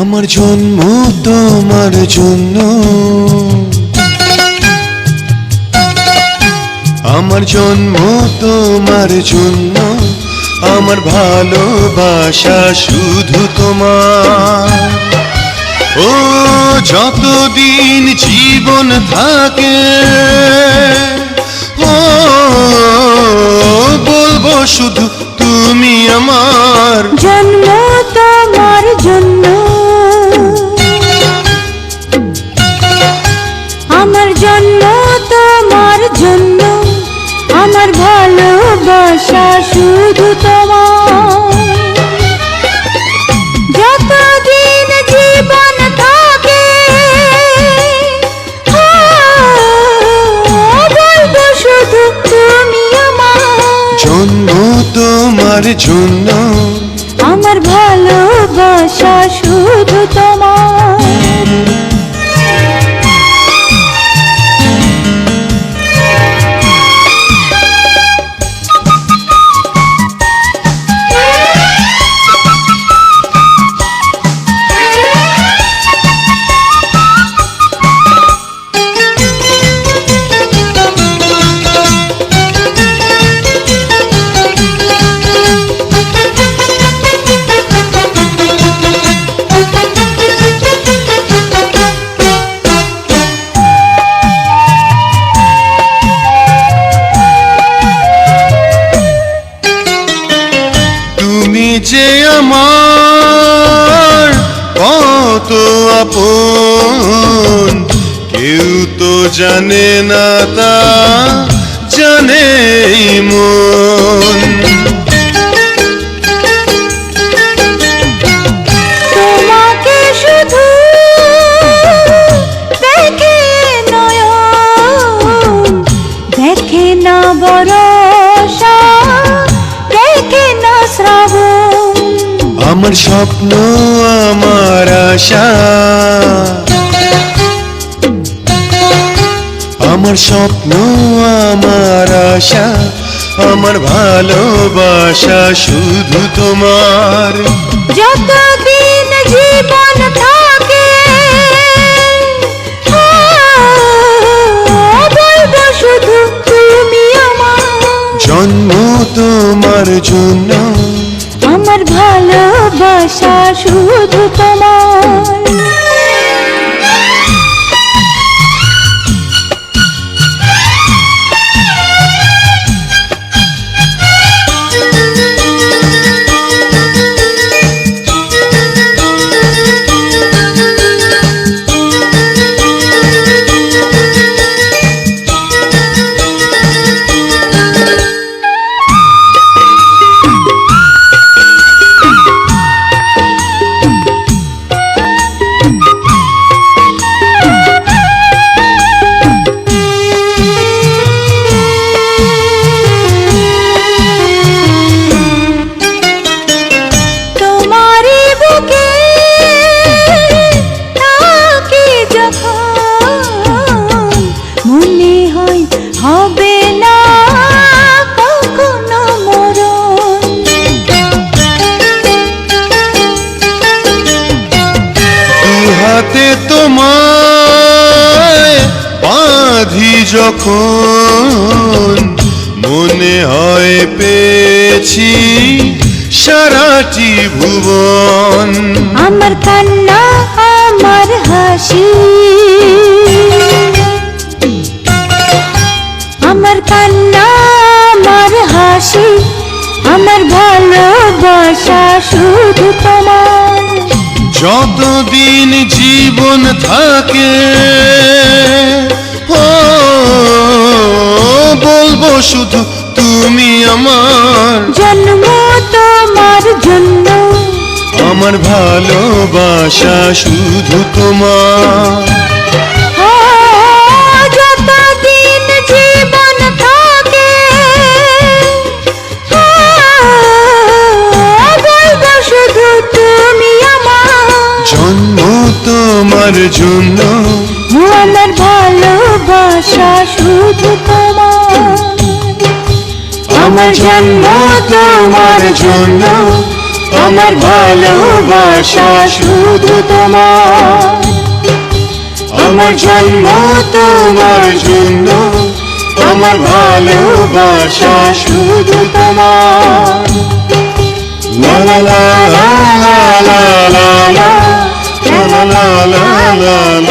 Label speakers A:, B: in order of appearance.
A: আমার জন্ম তোমার জন্য। আমার জন্ম তোমার জন্য। আমার ভালোবাসা শুধু তোমার। ও, যতদিন জীবন থাকে আমার
B: ভালোবাসা শুধু তোমার। যতদিন জীবন থাকে বলব শুধু তুমি আমার।
A: তোমার জন্য
B: আমার ভালোবাসা শুধু তোমার।
A: যে আমার কত আপন কেউ তো জানে না তা জানে মন। আমার স্বপ্ন আমার আশা। আমার স্বপ্ন আমার আশা আমার ভালোবাসা শুধু তোমার।
B: যতদিন জীবন থাকে শুধু তুমি আমার।
A: জন্ম তোমার জন্য।
B: আমার ভালোবাসা শুধু তোমার যখন মনে হয়
A: পেয়েছি সারাটি ভুবন।
B: আমার কান্না আমার হাসি। আমার কান্না আমার হাসি। আমার ভালোবাসা শুধু তোমার।
A: যতদিন জীবন থাকে শুধু তুমি আমার।
B: জন্ম তোমার জন্য।
A: আমার ভালোবাসা শুধু তোমার। তোমার জন্য।
B: আমার ভালোবাসা শুধু তোমার।
A: আমার জন্ম তোমার জন্য।
B: আমার ভালোবাসা শুধু তোমার।
A: আমার জন্ম তোমার জন্য। আমার ভালোবাসা শুধু তোমার। লা লা লা লা লা লা লা লা লা লা।